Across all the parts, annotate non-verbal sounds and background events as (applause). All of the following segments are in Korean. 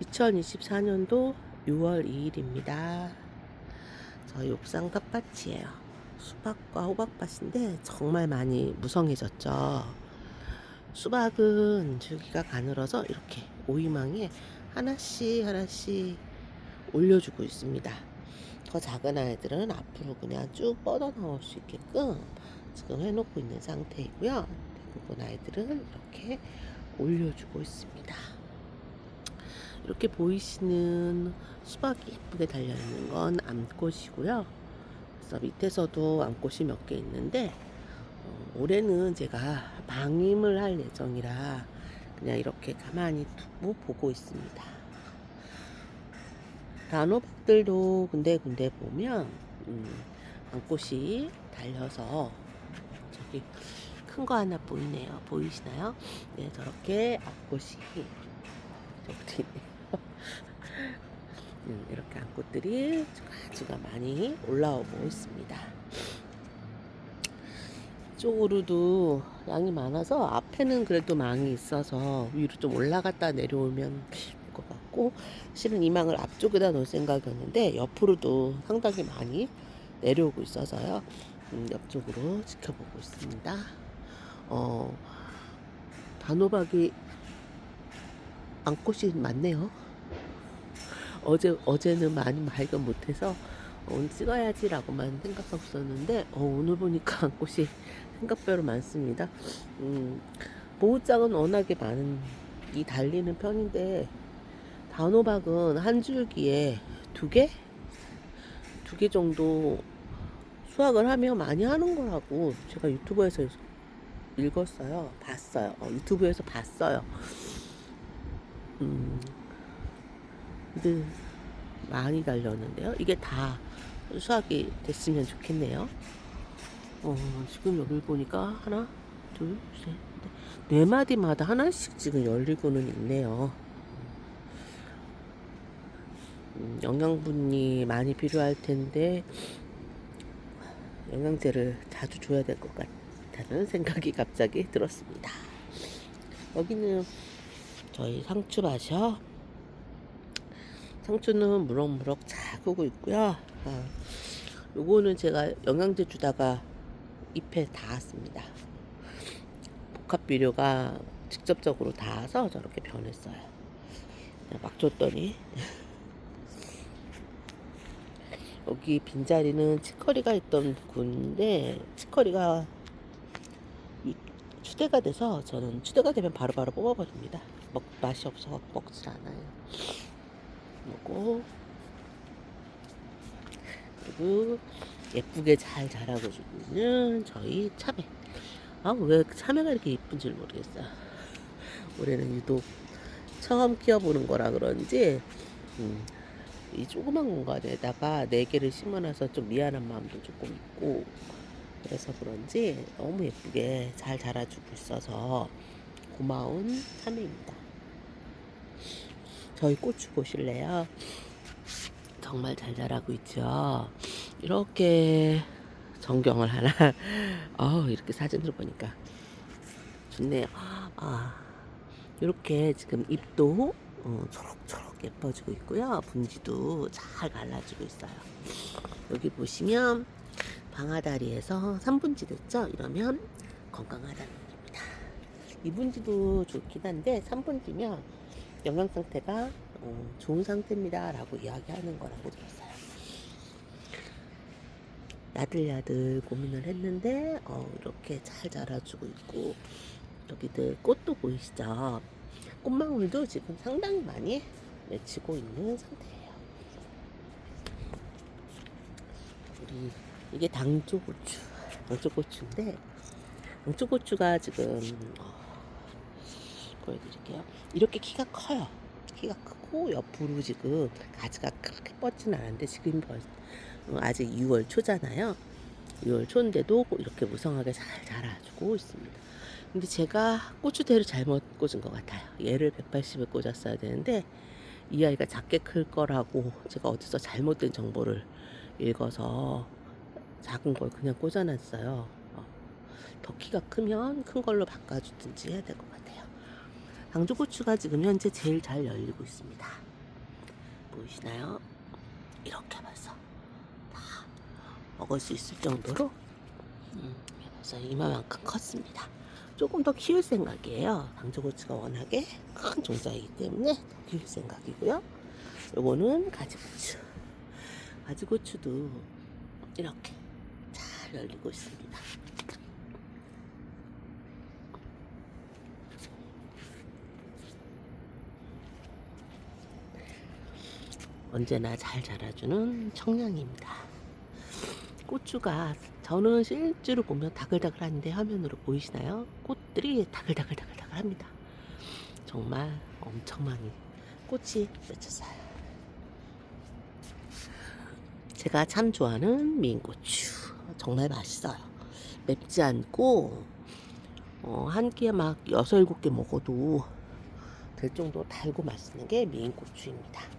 2024년도 6월 2일입니다. 저희 옥상 텃밭이에요. 수박과 호박밭인데 정말 많이 무성해졌죠. 수박은 줄기가 가늘어서 이렇게 오이망에 하나씩 하나씩 올려주고 있습니다. 더 작은 아이들은 앞으로 그냥 쭉 뻗어 나올 수 있게끔 지금 해놓고 있는 상태이고요. 대부분 아이들은 이렇게 올려주고 있습니다. 이렇게 보이시는 수박이 예쁘게 달려있는 건 암꽃이고요. 그래서 밑에서도 암꽃이 몇 개 있는데 어, 올해는 제가 방임을 할 예정이라 그냥 이렇게 가만히 두고 보고 있습니다. 단호박들도 군데군데 보면 음, 암꽃이 달려서 저기 큰 거 하나 보이네요. 보이시나요? 네, 저렇게 암꽃이 (laughs) 음, 이렇게 암꽃들이 주가주가 많이 올라오고 있습니다. 쪽으로도 양이 많아서 앞에는 그래도 망이 있어서 위로 좀 올라갔다 내려오면 될것 같고 실은 이 망을 앞쪽에다 놓을 생각이었는데 옆으로도 상당히 많이 내려오고 있어서요. 음, 옆쪽으로 지켜보고 있습니다. 어, 단호박이 암꽃이 많네요. 어제 어제는 많이 발견 못해서 오늘 찍어야지라고만 생각했었는데 어, 오늘 보니까 (laughs) 암꽃이 생각대로 많습니다. 음, 보호장은 워낙에 많은 이 달리는 편인데 단호박은 한 줄기에 두 개? 두 개 정도 수확을 하면 많이 하는 거라고 제가 유튜브에서 읽었어요. 봤어요. 어, 유튜브에서 봤어요. 음, 근데 많이 달렸는데요. 이게 다 수확이 됐으면 좋겠네요. 어, 지금 여기 보니까 하나, 둘, 셋, 넷, 네 마디마다 하나씩 지금 열리고는 있네요. 음, 영양분이 많이 필요할 텐데 영양제를 자주 줘야 될 것 같다는 생각이 갑자기 들었습니다. 여기는 저희 상추 밭이요. 상추는 무럭무럭 잘 크고 있고요. 아, 요거는 제가 영양제 주다가 잎에 닿았습니다. 복합 비료가 직접적으로 닿아서 저렇게 변했어요. 막 줬더니 (laughs) 여기 빈자리는 치커리가 있던 군데 치커리가 이- 추대가 돼서 저는 추대가 되면 바로바로 뽑아버립니다. 먹 맛이 없어 먹지 않아요. 먹고 그리고 예쁘게 잘 자라고 있는 저희 참외. 아 왜 참외가 이렇게 예쁜 줄 모르겠어요. (laughs) 올해는 유독 처음 키워보는 거라 그런지 음, 이 조그만 공간에다가 네 개를 심어놔서 좀 미안한 마음도 조금 있고 그래서 그런지 너무 예쁘게 잘 자라주고 있어서 고마운 참외입니다. 저희 고추 보실래요? 정말 잘 자라고 있죠. 이렇게 전경을 하나, (laughs) 어 이렇게 사진으로 보니까 좋네요. 아, 이렇게 지금 잎도 어, 초록초록 예뻐지고 있고요. 분지도 잘 갈라지고 있어요. 여기 보시면 방아다리에서 3분지 됐죠? 이러면 건강하다는 얘기입니다. 2분지도 좋긴 한데 3분지면 영양 상태가 어, 좋은 상태입니다. 라고 이야기하는 거라고 들었어요. 야들야들 고민을 했는데 어, 이렇게 잘 자라주고 있고 여기들 꽃도 보이시죠? 꽃망울도 지금 상당히 많이 맺히고 있는 상태예요. 우리 이게 당초고추, 당초고추인데 당초고추가 지금 어, 보여드릴게요. 이렇게 키가 커요. 키가 크고 옆으로 지금 가지가 크게 뻗지는 않은데 지금 벌 어, 아직 6월 초잖아요. 6월 초인데도 이렇게 무성하게 잘 자라주고 있습니다. 근데 제가 고추대를 잘못 꽂은 것 같아요. 얘를 180에 꽂았어야 되는데 이 아이가 작게 클 거라고 제가 어디서 잘못된 정보를 읽어서 작은 걸 그냥 꽂아놨어요. 어, 더 키가 크면 큰 걸로 바꿔주든지 해야 될 것 같아요. 당조고추가 지금 현재 제일 잘 열리고 있습니다. 보이시나요? 이렇게 벌써 다 먹을 수 있을 정도로 음, 벌써 이마만큼 컸습니다. 조금 더 키울 생각이에요. 방조고추가 워낙에 큰 종자이기 때문에 더 키울 생각이고요. 요거는 가지고추. 가지고추도 이렇게 잘 열리고 있습니다. 언제나 잘 자라주는 청량입니다. 고추가 저는 실제로 보면 다글다글한데 화면으로 보이시나요? 꽃들이 다글다글다글다글합니다. 정말 엄청 많이 꽃이 맺혔어요. 제가 참 좋아하는 미인고추 정말 맛있어요. 맵지 않고 어, 한 끼에 막 여섯 일곱 개 먹어도 될 정도 달고 맛있는 게 미인고추입니다.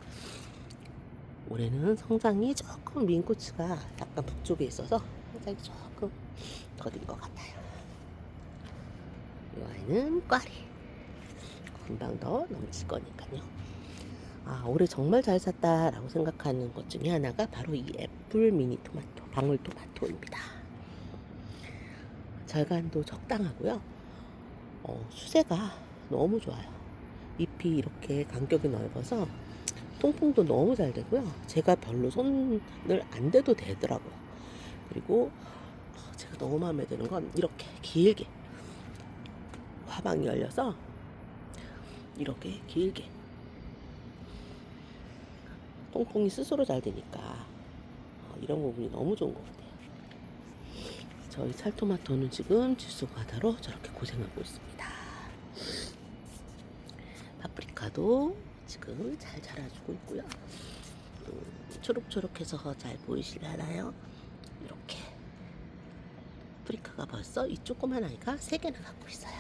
올해는 성장이 조금 미인고추가 약간 북쪽에 있어서 성장이 조금 더딘 것 같아요. 이 아이는 꽈리. 금방 더 넘칠 거니까요. 아, 올해 정말 잘 샀다라고 생각하는 것 중에 하나가 바로 이 애플 미니 토마토, 방울 토마토입니다. 절간도 적당하고요. 어, 수세가 너무 좋아요. 잎이 이렇게 간격이 넓어서 통풍도 너무 잘 되고요. 제가 별로 손을 안 대도 되더라고요. 그리고 어, 제가 너무 마음에 드는 건 이렇게 길게 화방이 열려서 이렇게 길게 통풍이 스스로 잘 되니까 어, 이런 부분이 너무 좋은 것 같아요. 저희 찰토마토는 지금 질소 과다로 저렇게 고생하고 있습니다. 파프리카도 지금 잘 자라주고 있고요. 음, 초록초록해서 잘 보이시려나요? 이렇게 파프리카가 벌써 이 조그만 아이가 세 개나 갖고 있어요.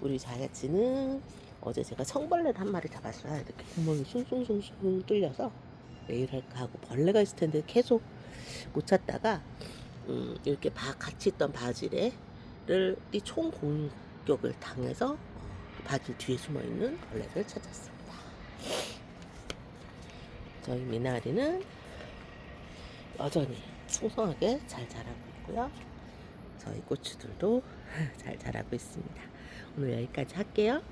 우리 자야치는 어제 제가 청벌레를 한 마리 잡았어요. 이렇게 구멍이 숭숭숭숭 뚫려서 매일 할까 하고 벌레가 있을 텐데 계속 못 찾다가 음, 이렇게 바, 같이 있던 바질에를 총 공격을 당해서 어, 바질 뒤에 숨어 있는 벌레를 찾았습니다. 저희 미나리는 여전히 풍성하게 잘 자라고 있고요. 저희 고추들도 (laughs) 잘 자라고 있습니다. 오늘 여기까지 할게요.